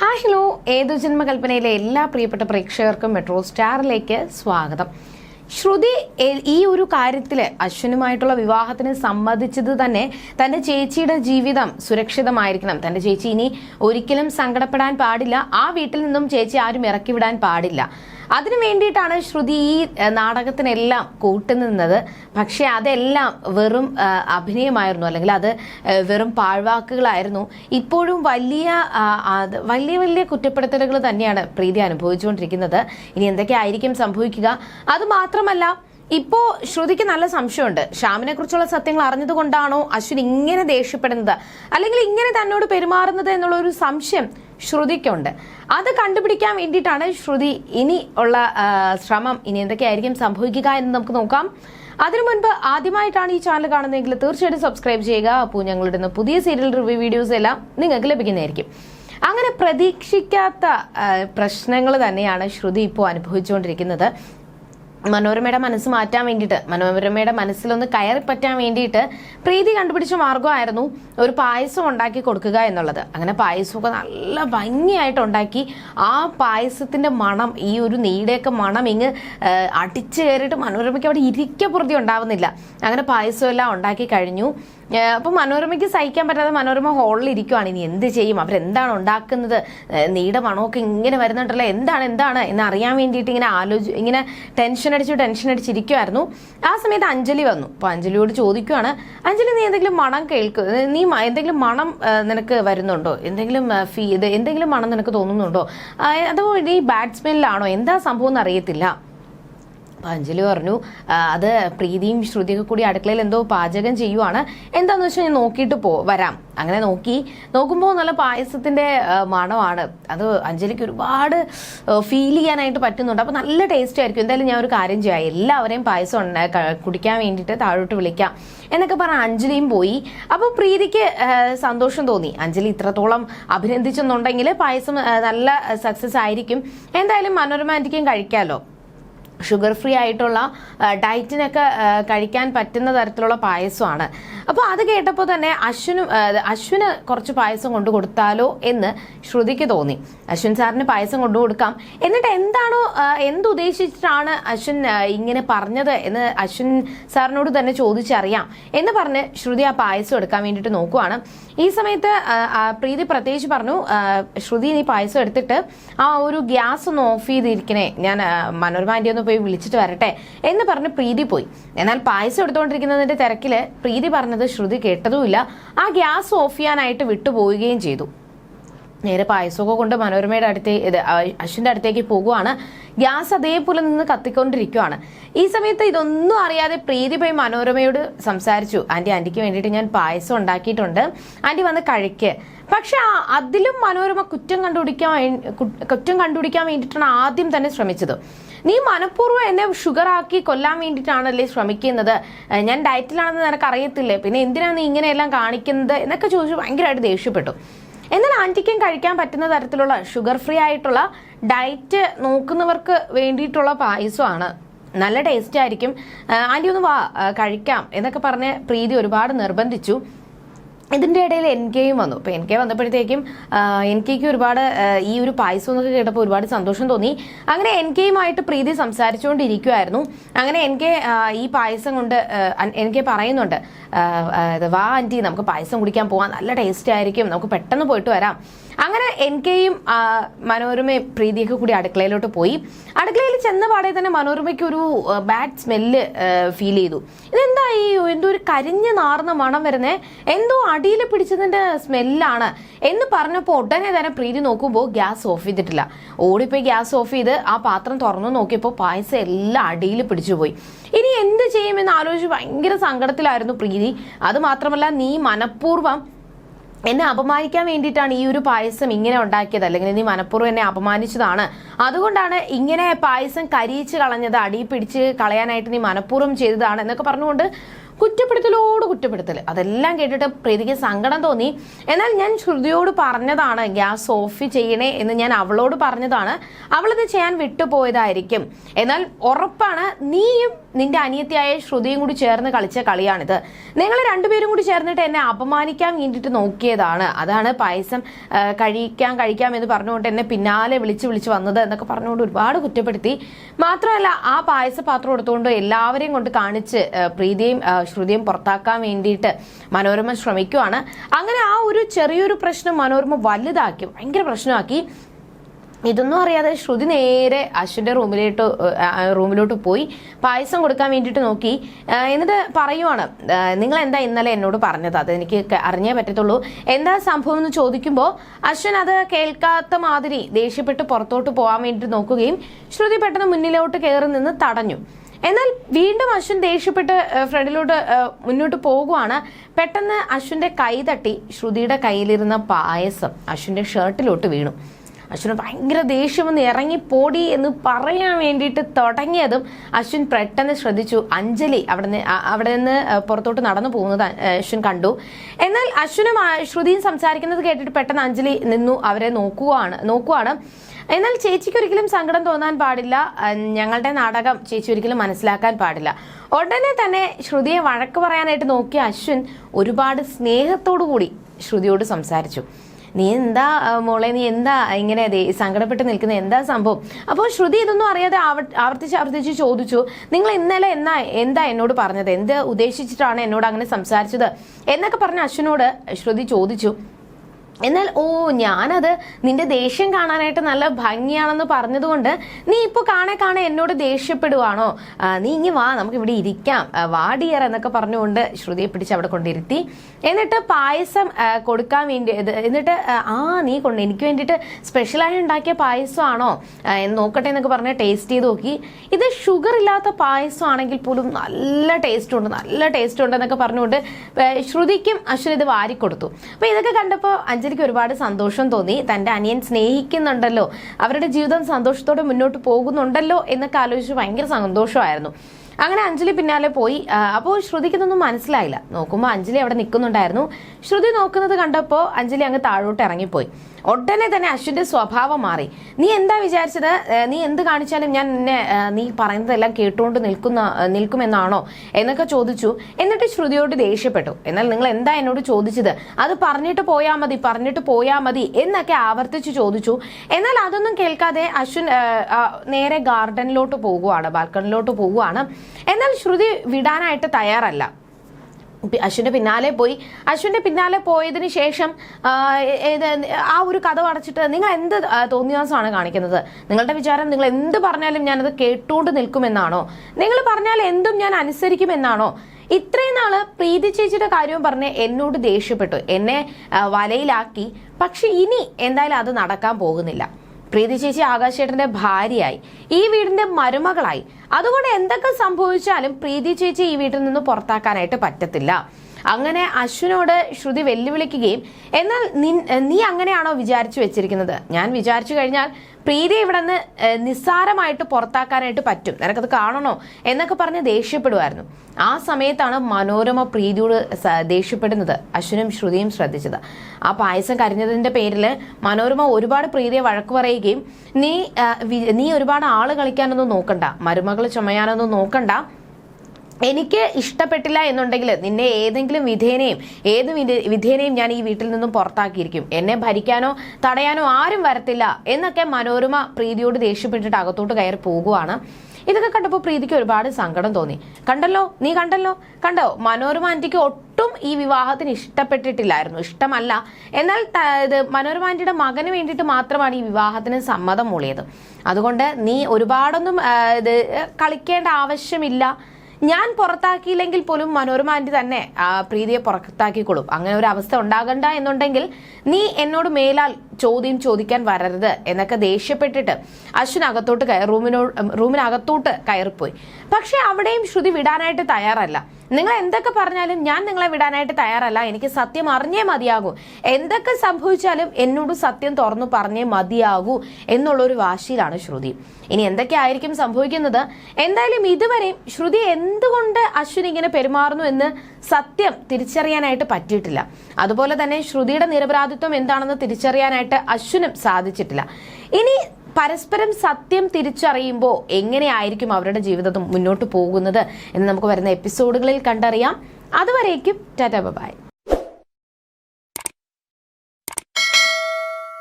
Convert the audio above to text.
Hi hello. ഏതു ജന്മകൽപ്പനയിലെ എല്ലാ പ്രിയപ്പെട്ട പ്രേക്ഷകർക്കും മെട്രോ സ്റ്റാറിലേക്ക് സ്വാഗതം. ശ്രുതി ഈ ഒരു കാര്യത്തിൽ അശ്വിനുമായിട്ടുള്ള വിവാഹത്തിന് സമ്മതിച്ചത് തന്നെ തന്റെ ചേച്ചിയുടെ ജീവിതം സുരക്ഷിതമായിരിക്കണം. തന്റെ ചേച്ചി ഇനി ഒരിക്കലും സങ്കടപ്പെടാൻ പാടില്ല. ആ വീട്ടിൽ നിന്നും ചേച്ചി ആരും ഇറക്കി വിടാൻ പാടില്ല. അതിനു വേണ്ടിയിട്ടാണ് ശ്രുതി ഈ നാടകത്തിനെല്ലാം കൂട്ടുനിന്നത്. പക്ഷെ അതെല്ലാം വെറും അഭിനയമായിരുന്നു. അല്ലെങ്കിൽ അത് വെറും പാഴ്വാക്കുകളായിരുന്നു. ഇപ്പോഴും വലിയ വലിയ വലിയ കുറ്റപ്പെടുത്തലുകൾ തന്നെയാണ് പ്രീതി അനുഭവിച്ചുകൊണ്ടിരിക്കുന്നത്. ഇനി എന്തൊക്കെയായിരിക്കും സംഭവിക്കുക? അതുമാത്രമല്ല ഇപ്പോ ശ്രുതിക്ക് നല്ല സംശയമുണ്ട്. ഷ്യാമിനെ കുറിച്ചുള്ള സത്യങ്ങൾ അറിഞ്ഞതുകൊണ്ടാണോ അശ്വിൻ ഇങ്ങനെ ദേഷ്യപ്പെടുന്നത്? അല്ലെങ്കിൽ ഇങ്ങനെ തന്നോട് പെരുമാറുന്നത് എന്നുള്ള ഒരു സംശയം ശ്രുതിക്കുണ്ട്. അത് കണ്ടുപിടിക്കാൻ വേണ്ടിയിട്ടാണ് ശ്രുതി ഇനി ഉള്ള ശ്രമം. ഇനി എന്തൊക്കെയായിരിക്കും സംഭവിക്കുക എന്ന് നമുക്ക് നോക്കാം. അതിനു മുൻപ് ആദ്യമായിട്ടാണ് ഈ ചാനൽ കാണുന്നതെങ്കിൽ തീർച്ചയായിട്ടും സബ്സ്ക്രൈബ് ചെയ്യുക. അപ്പോൾ ഞങ്ങളുടെ പുതിയ സീരിയൽ റിവ്യൂ വീഡിയോസ് എല്ലാം നിങ്ങൾക്ക് ലഭിക്കുന്നതായിരിക്കും. അങ്ങനെ പ്രതീക്ഷിക്കാത്ത പ്രശ്നങ്ങൾ തന്നെയാണ് ശ്രുതി ഇപ്പോൾ അനുഭവിച്ചുകൊണ്ടിരിക്കുന്നത്. മനോരമയുടെ മനസ്സ് മാറ്റാൻ വേണ്ടിയിട്ട് മനോരമയുടെ മനസ്സിലൊന്ന് കയറി പറ്റാൻ വേണ്ടിയിട്ട് പ്രീതി കണ്ടുപിടിച്ച മാർഗമായിരുന്നു ഒരു പായസം ഉണ്ടാക്കി കൊടുക്കുക എന്നുള്ളത്. അങ്ങനെ പായസമൊക്കെ നല്ല ഭംഗിയായിട്ട് ഉണ്ടാക്കി ആ പായസത്തിന്റെ മണം ഈ ഒരു നീടയൊക്കെ മണം ഇങ്ങ് അടിച്ചു കയറിയിട്ട് മനോരമയ്ക്ക് അവിടെ ഇരിക്കപ്പുറത്തി ഉണ്ടാവുന്നില്ല. അങ്ങനെ പായസമെല്ലാം ഉണ്ടാക്കി കഴിഞ്ഞു. അപ്പൊ മനോരമയ്ക്ക് സഹിക്കാൻ പറ്റാതെ മനോരമ ഹാളിൽ ഇരിക്കുവാണ്. ഇനി എന്ത് ചെയ്യും? അവരെന്താണ് ഉണ്ടാക്കുന്നത്? നീടെ മണമൊക്കെ ഇങ്ങനെ വരുന്നുണ്ടല്ലോ. എന്താണ് എന്താണ് എന്ന് അറിയാൻ വേണ്ടിയിട്ട് ഇങ്ങനെ ആലോചി ഇങ്ങനെ ടെൻഷൻ അടിച്ചു ടെൻഷൻ അടിച്ചിരിക്കുമായിരുന്നു ആ സമയത്ത് അഞ്ജലി വന്നു. അപ്പൊ അഞ്ജലിയോട് ചോദിക്കുവാണ് അഞ്ജലി നീ എന്തെങ്കിലും മണം കേൾക്കു നീ എന്തെങ്കിലും മണം നിനക്ക് വരുന്നുണ്ടോ? എന്തെങ്കിലും ഫീ എന്തെങ്കിലും മണം നിനക്ക് തോന്നുന്നുണ്ടോ? അതോ ഈ ബാഡ് സ്മെല്ലാണോ എന്താ സംഭവം എന്ന് അറിയത്തില്ല. അഞ്ജലി പറഞ്ഞു അത് പ്രീതിയും ശ്രുതിയൊക്കെ കൂടി അടുക്കളയിൽ എന്തോ പാചകം ചെയ്യുവാണ്. എന്താന്ന് വെച്ചാൽ ഞാൻ നോക്കിയിട്ട് പോ വരാം. അങ്ങനെ നോക്കി. നോക്കുമ്പോൾ നല്ല പായസത്തിന്റെ മണമാണ്. അത് അഞ്ജലിക്ക് ഒരുപാട് ഫീൽ ചെയ്യാനായിട്ട് പറ്റുന്നുണ്ട്. അപ്പൊ നല്ല ടേസ്റ്റ് ആയിരിക്കും. എന്തായാലും ഞാൻ ഒരു കാര്യം ചെയ്യാം. എല്ലാവരെയും പായസം കുടിക്കാൻ വേണ്ടിയിട്ട് താഴോട്ട് വിളിക്കാം. എന്നൊക്കെ പറഞ്ഞ അഞ്ജലിയും പോയി. അപ്പോൾ പ്രീതിക്ക് സന്തോഷം തോന്നി. അഞ്ജലി ഇത്രത്തോളം അഭിനന്ദിച്ചെന്നുണ്ടെങ്കിൽ പായസം നല്ല സക്സസ് ആയിരിക്കും. എന്തായാലും മനോരമാന്റിക്കും കഴിക്കാമല്ലോ ഷുഗർ ഫ്രീ ആയിട്ടുള്ള ഡയറ്റിനൊക്കെ കഴിക്കാൻ പറ്റുന്ന തരത്തിലുള്ള പായസമാണ്. അപ്പോൾ അത് കേട്ടപ്പോൾ തന്നെ അശ്വിനും അശ്വിന് കുറച്ച് പായസം കൊണ്ടു കൊടുത്താലോ എന്ന് ശ്രുതിക്ക് തോന്നി. അശ്വിൻ സാറിന് പായസം കൊണ്ടു കൊടുക്കാം. എന്നിട്ട് എന്താണോ എന്തുദ്ദേശിച്ചിട്ടാണ് അശ്വിൻ ഇങ്ങനെ പറഞ്ഞത് എന്ന് അശ്വിൻ സാറിനോട് തന്നെ ചോദിച്ചറിയാം എന്ന് പറഞ്ഞ് ശ്രുതി ആ പായസം എടുക്കാൻ വേണ്ടിയിട്ട് നോക്കുവാണ്. ഈ സമയത്ത് പ്രീതി പ്രത്യേകിച്ച് പറഞ്ഞു ശ്രുതി നീ പായസം എടുത്തിട്ട് ആ ഒരു ഗ്യാസ് ഒന്ന് ഓഫ് ചെയ്തിരിക്കണേ. ഞാൻ മനോരമാന്റെ ഒന്ന് പോയി വിളിച്ചിട്ട് വരട്ടെ എന്ന് പറഞ്ഞ് പ്രീതി പോയി. എന്നാൽ പായസം എടുത്തുകൊണ്ടിരിക്കുന്നതിന്റെ തിരക്കിൽ പ്രീതി പറഞ്ഞത് ശ്രുതി കേട്ടതുമില്ല. ആ ഗ്യാസ് ഓഫ് ചെയ്യാനായിട്ട് വിട്ടുപോവുകയും ചെയ്തു. നേരെ പായസമൊക്കെ കൊണ്ട് മനോരമയുടെ അടുത്തേ അശ്വിന്റെ അടുത്തേക്ക് പോകുവാണ്. ഗ്യാസ് അതേപോലെ നിന്ന് കത്തിക്കൊണ്ടിരിക്കുവാണ്. ഈ സമയത്ത് ഇതൊന്നും അറിയാതെ പ്രീതി പോയി മനോരമയോട് സംസാരിച്ചു. ആന്റി ആന്റിക്ക് വേണ്ടിയിട്ട് ഞാൻ പായസം ഉണ്ടാക്കിയിട്ടുണ്ട്. ആന്റി വന്ന് കഴിക്ക്. പക്ഷെ അതിലും മനോരമ കുറ്റം കണ്ടുപിടിക്കാൻ കുറ്റം കണ്ടുപിടിക്കാൻ വേണ്ടിയിട്ടാണ് ആദ്യം തന്നെ ശ്രമിച്ചത്. നീ മനഃപൂർവം എന്നെ ഷുഗർ ആക്കി കൊല്ലാൻ വേണ്ടിയിട്ടാണല്ലേ ശ്രമിക്കുന്നത്. ഞാൻ ഡയറ്റിലാണെന്ന് നിനക്ക് അറിയത്തില്ലേ? പിന്നെ എന്തിനാണ് നീ ഇങ്ങനെയെല്ലാം കാണിക്കുന്നത്? എന്നൊക്കെ ചോദിച്ചു ഭയങ്കരമായിട്ട് ദേഷ്യപ്പെട്ടു. എന്നാൽ ആന്റിക്കും കഴിക്കാൻ പറ്റുന്ന തരത്തിലുള്ള ഷുഗർ ഫ്രീ ആയിട്ടുള്ള ഡയറ്റ് നോക്കുന്നവർക്ക് വേണ്ടിയിട്ടുള്ള പായസമാണ്. നല്ല ടേസ്റ്റ് ആയിരിക്കും. ആന്റി ഒന്ന് വാ കഴിക്കാം എന്നൊക്കെ പറഞ്ഞ് പ്രീതി ഒരുപാട് നിർബന്ധിച്ചു. ഇതിന്റെ ഇടയിൽ എൻ കെയും വന്നു. അപ്പോൾ എൻ കെ വന്നപ്പോഴത്തേക്കും എൻ കെക്ക് ഒരുപാട് ഈ ഒരു പായസം എന്നൊക്കെ കേട്ടപ്പോൾ ഒരുപാട് സന്തോഷം തോന്നി. അങ്ങനെ എൻ കെയുമായിട്ട് പ്രീതി സംസാരിച്ചുകൊണ്ടിരിക്കുമായിരുന്നു അങ്ങനെ എൻ കെ ഈ പായസം കൊണ്ട് എൻ കെ പറയുന്നുണ്ട് വാ ആന്റി നമുക്ക് പായസം കുടിക്കാൻ പോവാം. നല്ല ടേസ്റ്റ് ആയിരിക്കും. നമുക്ക് പെട്ടെന്ന് പോയിട്ട് വരാം. അങ്ങനെ എൻ കെയും മനോരമയും പ്രീതിയൊക്കെ കൂടി അടുക്കളയിലോട്ട് പോയി. അടുക്കളയിൽ ചെന്ന പാടെ തന്നെ മനോരമയ്ക്ക് ഒരു ബാഡ് സ്മെല്ല് ഫീൽ ചെയ്തു. ഇതെന്താ ഈ എന്തോ ഒരു കരിഞ്ഞ് നാർന്ന മണം വരുന്നേ. എന്തോ അടിയിൽ പിടിച്ചതിന്റെ സ്മെല്ലാണ് എന്ന് പറഞ്ഞപ്പോൾ ഉടനെ തന്നെ പ്രീതി നോക്കുമ്പോൾ ഗ്യാസ് ഓഫ് ചെയ്തിട്ടില്ല. ഓടിപ്പോയി ഗ്യാസ് ഓഫ് ചെയ്ത് ആ പാത്രം തുറന്നു നോക്കിയപ്പോൾ പായസം എല്ലാം അടിയിൽ പിടിച്ചുപോയി ഇനി എന്ത് ചെയ്യുമെന്ന് ആലോചിച്ച് ഭയങ്കര സങ്കടത്തിലായിരുന്നു പ്രീതി. അത് മാത്രമല്ല നീ മനഃപൂർവം എന്നെ അപമാനിക്കാൻ വേണ്ടിയിട്ടാണ് ഈ ഒരു പായസം ഇങ്ങനെ ഉണ്ടാക്കിയത്. അല്ലെങ്കിൽ നീ മനഃപൂർവം എന്നെ അപമാനിച്ചതാണ്. അതുകൊണ്ടാണ് ഇങ്ങനെ പായസം കരിയിച്ച് കളഞ്ഞത് അടി പിടിച്ച് കളയാനായിട്ട് നീ മനഃപൂർവം ചെയ്തതാണ് എന്നൊക്കെ പറഞ്ഞുകൊണ്ട് കുറ്റപ്പെടുത്തലോട് കുറ്റപ്പെടുത്തൽ അതെല്ലാം കേട്ടിട്ട് പ്രീതിക്ക് സങ്കടം തോന്നി. എന്നാൽ ഞാൻ ശ്രുതിയോട് പറഞ്ഞതാണ് ഗ്യാസ് ഓഫ് ചെയ്യണേ എന്ന് ഞാൻ അവളോട് പറഞ്ഞതാണ്. അവളത് ചെയ്യാൻ വിട്ടുപോയതായിരിക്കും. എന്നാൽ ഉറപ്പാണ് നീയും നിന്റെ അനിയത്തിയായ ശ്രുതിയും കൂടി ചേർന്ന് കളിച്ച കളിയാണിത്. നിങ്ങൾ രണ്ടുപേരും കൂടി ചേർന്നിട്ട് എന്നെ അപമാനിക്കാൻ വേണ്ടിയിട്ട് നോക്കിയതാണ്. അതാണ് പായസം കഴിക്കാൻ കഴിക്കാം എന്ന് പറഞ്ഞുകൊണ്ട് എന്നെ പിന്നാലെ വിളിച്ച് വിളിച്ച് വന്നത് എന്നൊക്കെ പറഞ്ഞുകൊണ്ട് ഒരുപാട് കുറ്റപ്പെടുത്തി. മാത്രമല്ല ആ പായസ പാത്രം എടുത്തുകൊണ്ട് എല്ലാവരെയും കൊണ്ട് കാണിച്ച് പ്രീതിയും ശ്രുതിയും പുറത്താക്കാൻ വേണ്ടിയിട്ട് മനോരമ ശ്രമിക്കുവാണ്. അങ്ങനെ ആ ഒരു ചെറിയൊരു പ്രശ്നം മനോരമ വലുതാക്കി ഭയങ്കര പ്രശ്നമാക്കി. ഇതൊന്നും അറിയാതെ ശ്രുതി നേരെ അശ്വിന്റെ റൂമിലോട്ട് റൂമിലോട്ട് പോയി പായസം കൊടുക്കാൻ വേണ്ടിയിട്ട് നോക്കി. എന്നിട്ട് പറയുവാണ് നിങ്ങൾ എന്താ ഇന്നലെ എന്നോട് പറഞ്ഞത്? അത് എനിക്ക് അറിഞ്ഞേ പറ്റത്തുള്ളൂ. എന്താ സംഭവം എന്ന് ചോദിക്കുമ്പോൾ അശ്വിൻ അത് കേൾക്കാത്ത മാതിരി ദേഷ്യപ്പെട്ട് പുറത്തോട്ട് പോകാൻ വേണ്ടിയിട്ട് നോക്കുകയും ശ്രുതി പെട്ടെന്ന് മുന്നിലോട്ട് കയറി നിന്ന് തടഞ്ഞു. എന്നാൽ വീണ്ടും അശ്വിൻ ദേഷ്യപ്പെട്ട് ഫ്രണ്ടിലോട്ട് മുന്നോട്ട് പോകുവാണ്. പെട്ടെന്ന് അശ്വിന്റെ കൈ തട്ടി ശ്രുതിയുടെ കയ്യിലിരുന്ന പായസം അശ്വിന്റെ ഷർട്ടിലോട്ട് വീണു. അശ്വിന് ഭയങ്കര ദേഷ്യം വന്ന് ഇറങ്ങിപ്പോടി എന്ന് പറയാൻ വേണ്ടിയിട്ട് തുടങ്ങിയതും അശ്വിൻ പെട്ടെന്ന് ശ്രദ്ധിച്ചു. അഞ്ജലി അവിടെ നിന്ന് അവിടെ നിന്ന് പുറത്തോട്ട് നടന്നു പോകുന്നത് അശ്വിൻ കണ്ടു. എന്നാൽ അശ്വിനും ശ്രുതിയും സംസാരിക്കുന്നത് കേട്ടിട്ട് പെട്ടെന്ന് അഞ്ജലി നിന്നു അവരെ നോക്കുവാണ് നോക്കുവാണ്. എന്നാൽ ചേച്ചിക്ക് ഒരിക്കലും സങ്കടം തോന്നാൻ പാടില്ല. ഞങ്ങളുടെ നാടകം ചേച്ചി ഒരിക്കലും മനസ്സിലാക്കാൻ പാടില്ല. ഉടനെ തന്നെ ശ്രുതിയെ വഴക്ക് പറയാനായിട്ട് നോക്കിയ അശ്വിൻ ഒരുപാട് സ്നേഹത്തോടു കൂടി ശ്രുതിയോട് സംസാരിച്ചു. നീ എന്താ മോളെ നീ എന്താ ഇങ്ങനെ സങ്കടപ്പെട്ട് നിൽക്കുന്ന എന്താ സംഭവം? അപ്പോൾ ശ്രുതി ഇതൊന്നും അറിയാതെ ആവ- ആവർത്തിച്ച് ആവർത്തിച്ച് ചോദിച്ചു നിങ്ങൾ ഇന്നലെ എന്നാ എന്താ എന്നോട് പറഞ്ഞത്? എന്ത് ഉദ്ദേശിച്ചിട്ടാണ് എന്നോട് അങ്ങനെ സംസാരിച്ചത്? എന്നൊക്കെ പറഞ്ഞ അശ്വിനോട് ശ്രുതി ചോദിച്ചു എന്നാൽ ഓ ഞാനത് നിന്റെ ദേഷ്യം കാണാനായിട്ട് നല്ല ഭംഗിയാണെന്ന് പറഞ്ഞതുകൊണ്ട് നീ ഇപ്പോൾ കാണെ കാണെ എന്നോട് ദേഷ്യപ്പെടുവാണോ? നീ ഇങ്ങി വാ നമുക്ക് ഇവിടെ ഇരിക്കാം. വാടിയർ എന്നൊക്കെ പറഞ്ഞുകൊണ്ട് ശ്രുതിയെ പിടിച്ച് അവിടെ കൊണ്ടിരുത്തി. എന്നിട്ട് പായസം കൊടുക്കാൻ വേണ്ടി എന്നിട്ട് ആ, നീ കൊണ്ട് എനിക്ക് വേണ്ടിയിട്ട് സ്പെഷ്യലായി ഉണ്ടാക്കിയ പായസമാണോ? എന്ന് നോക്കട്ടെ എന്നൊക്കെ പറഞ്ഞ് ടേസ്റ്റ് ചെയ്ത് നോക്കി. ഇത് ഷുഗർ ഇല്ലാത്ത പായസമാണെങ്കിൽ പോലും നല്ല ടേസ്റ്റ് ഉണ്ട് നല്ല ടേസ്റ്റ് ഉണ്ട് എന്നൊക്കെ പറഞ്ഞുകൊണ്ട് ശ്രുതിക്കും അശ്വിൻ ഇത് വാരിക്കൊടുത്തു. അപ്പോൾ ഇതൊക്കെ കണ്ടപ്പോൾ അഞ്ജലിക്ക് ഒരുപാട് സന്തോഷം തോന്നി. തന്റെ അനിയൻ സ്നേഹിക്കുന്നുണ്ടല്ലോ. അവരുടെ ജീവിതം സന്തോഷത്തോടെ മുന്നോട്ട് പോകുന്നുണ്ടല്ലോ എന്നൊക്കെ ആലോചിച്ച് ഭയങ്കര സന്തോഷമായിരുന്നു. അങ്ങനെ അഞ്ജലി പിന്നാലെ പോയി. അപ്പോൾ ശ്രുതിക്കൊന്നും മനസ്സിലായില്ല. നോക്കുമ്പോൾ അഞ്ജലി അവിടെ നിൽക്കുന്നുണ്ടായിരുന്നു. ശ്രുതി നോക്കുന്നത് കണ്ടപ്പോൾ അഞ്ജലി അങ്ങ് താഴോട്ട് ഇറങ്ങിപ്പോയി. ഉടനെ തന്നെ അശ്വിന്റെ സ്വഭാവം മാറി. നീ എന്താ വിചാരിച്ചത്? നീ എന്ത് കാണിച്ചാലും ഞാൻ നിന്നെ നീ പറയുന്നതെല്ലാം കേട്ടുകൊണ്ട് നിൽക്കുന്ന നിൽക്കുമെന്നാണോ എന്നൊക്കെ ചോദിച്ചു. എന്നിട്ട് ശ്രുതിയോട് ദേഷ്യപ്പെട്ടു. എന്നാൽ നിങ്ങൾ എന്താ എന്നോട് ചോദിച്ചത്? അത് പറഞ്ഞിട്ട് പോയാൽ മതി പറഞ്ഞിട്ട് പോയാൽ മതി എന്നൊക്കെ ആവർത്തിച്ച് ചോദിച്ചു. എന്നാൽ അതൊന്നും കേൾക്കാതെ അശ്വിൻ നേരെ ഗാർഡനിലോട്ട് പോകുവാണ് ബാൽക്കണിലോട്ട് പോകുവാണ്. എന്നാൽ ശ്രുതി വിടാനായിട്ട് തയ്യാറല്ല. അശ്വിന്റെ പിന്നാലെ പോയി. അശ്വിന്റെ പിന്നാലെ പോയതിന് ശേഷം ആ, ഒരു കഥ അടച്ചിട്ട് നിങ്ങൾ എന്ത് തോന്നിയാസമാണ് കാണിക്കുന്നത്? നിങ്ങളുടെ വിചാരം നിങ്ങൾ എന്ത് പറഞ്ഞാലും ഞാനത് കേട്ടുകൊണ്ട് നിൽക്കുമെന്നാണോ? നിങ്ങൾ പറഞ്ഞാൽ എന്തും ഞാൻ അനുസരിക്കുമെന്നാണോ? ഇത്രയും നാൾ പ്രീതി ചേച്ചിയുടെ കാര്യവും പറഞ്ഞ് എന്നോട് ദേഷ്യപ്പെട്ടു. എന്നെ വലയിലാക്കി. പക്ഷെ ഇനി എന്തായാലും അത് നടക്കാൻ പോകുന്നില്ല. പ്രീതി ചേച്ചി ആകാശേട്ടന്റെ ഭാര്യയായി. ഈ വീടിന്റെ മരുമകളായി. അതുകൊണ്ട് എന്തൊക്കെ സംഭവിച്ചാലും പ്രീതി ചേച്ചി ഈ വീട്ടിൽ നിന്ന് പുറത്താക്കാനായിട്ട് പറ്റത്തില്ല. അങ്ങനെ അശ്വിനോട് ശ്രുതി വെല്ലുവിളിക്കുകയും എന്നാൽ നീ അങ്ങനെയാണോ വിചാരിച്ചു വെച്ചിരിക്കുന്നത്? ഞാൻ വിചാരിച്ചു കഴിഞ്ഞാൽ പ്രീതി ഇവിടെ നിന്ന് നിസ്സാരമായിട്ട് പുറത്താക്കാനായിട്ട് പറ്റും. നിനക്കത് കാണണോ? എന്നൊക്കെ പറഞ്ഞ് ദേഷ്യപ്പെടുമായിരുന്നു ആ സമയത്താണ് മനോരമ പ്രീതിയോട് ദേഷ്യപ്പെടുന്നത്. അശ്വിനും ശ്രുതിയും ശ്രദ്ധിച്ചത്. ആ പായസം കരിഞ്ഞതിന്റെ പേരിൽ മനോരമ ഒരുപാട് പ്രീതിയെ വഴക്ക് പറയുകയും നീ നീ ഒരുപാട് ആൾ കളിക്കാനൊന്നും നോക്കണ്ട. മരുമകൾ ചുമയാനൊന്നും നോക്കണ്ട. എനിക്ക് ഇഷ്ടപ്പെട്ടില്ല എന്നുണ്ടെങ്കിൽ നിന്നെ ഏതെങ്കിലും വിധേനയും ഏത് വിധ- വിധേനയും ഞാൻ ഈ വീട്ടിൽ നിന്നും പുറത്താക്കിയിരിക്കും. എന്നെ ഭരിക്കാനോ തടയാനോ ആരും വരത്തില്ല എന്നൊക്കെ മനോരമ പ്രീതിയോട് ദേഷ്യപ്പെട്ടിട്ട് അകത്തോട്ട് കയറി പോകുവാണ്. ഇതൊക്കെ കണ്ടപ്പോൾ പ്രീതിക്ക് ഒരുപാട് സങ്കടം തോന്നി. കണ്ടല്ലോ? നീ കണ്ടല്ലോ? കണ്ടോ? മനോരമ ആന്റിക്ക് ഒട്ടും ഈ വിവാഹത്തിന് ഇഷ്ടപ്പെട്ടിട്ടില്ലായിരുന്നു. ഇഷ്ടമല്ല. എന്നാൽ ഇത് മനോരമ ആന്റിയുടെ മകന് വേണ്ടിയിട്ട് മാത്രമാണ് ഈ വിവാഹത്തിന് സമ്മതം മൂളിയത്. അതുകൊണ്ട് നീ ഒരുപാടൊന്നും ഇത് കളിക്കേണ്ട ആവശ്യമില്ല. ഞാൻ പുറത്താക്കിയില്ലെങ്കിൽ പോലും മനോരമ ആന്റി തന്നെ പ്രീതിയെ പുറത്താക്കിക്കൊള്ളും. അങ്ങനെ ഒരു അവസ്ഥ ഉണ്ടാകണ്ട എന്നുണ്ടെങ്കിൽ നീ എന്നോട് മേലാൽ ചോദ്യം ചോദിക്കാൻ വരരുത് എന്നൊക്കെ ദേഷ്യപ്പെട്ടിട്ട് അശ്വിൻ അകത്തോട്ട് കയ- റൂമിനോ റൂമിനകത്തോട്ട് കയറിപ്പോയി. പക്ഷെ അവിടെയും ശ്രുതി വിടാനായിട്ട് തയ്യാറല്ല. നിങ്ങൾ എന്തൊക്കെ പറഞ്ഞാലും ഞാൻ നിങ്ങളെ വിടാനായിട്ട് തയ്യാറല്ല. എനിക്ക് സത്യം അറിഞ്ഞേ മതിയാകൂ. എന്തൊക്കെ സംഭവിച്ചാലും എന്നോട് സത്യം തുറന്നു പറഞ്ഞേ മതിയാകൂ എന്നുള്ളൊരു വാശിയിലാണ് ശ്രുതി. ഇനി എന്തൊക്കെ ആയിരിക്കും സംഭവിക്കുന്നത്? എന്തായാലും ഇതുവരെയും ശ്രുതി എന്ത് എന്തുകൊണ്ട് അശ്വിൻ ഇങ്ങനെ പെരുമാറുന്നു എന്ന് സത്യം തിരിച്ചറിയാനായിട്ട് പറ്റിയിട്ടില്ല. അതുപോലെ തന്നെ ശ്രുതിയുടെ നിരപരാധിത്വം എന്താണെന്ന് തിരിച്ചറിയാനായിട്ട് അശ്വിനും സാധിച്ചിട്ടില്ല. ഇനി പരസ്പരം സത്യം തിരിച്ചറിയുമ്പോൾ എങ്ങനെയായിരിക്കും അവരുടെ ജീവിതം മുന്നോട്ട് പോകുന്നത് എന്ന് നമുക്ക് വരുന്ന എപ്പിസോഡുകളിൽ കണ്ടറിയാം. അതുവരേക്കും ടാറ്റ ബൈ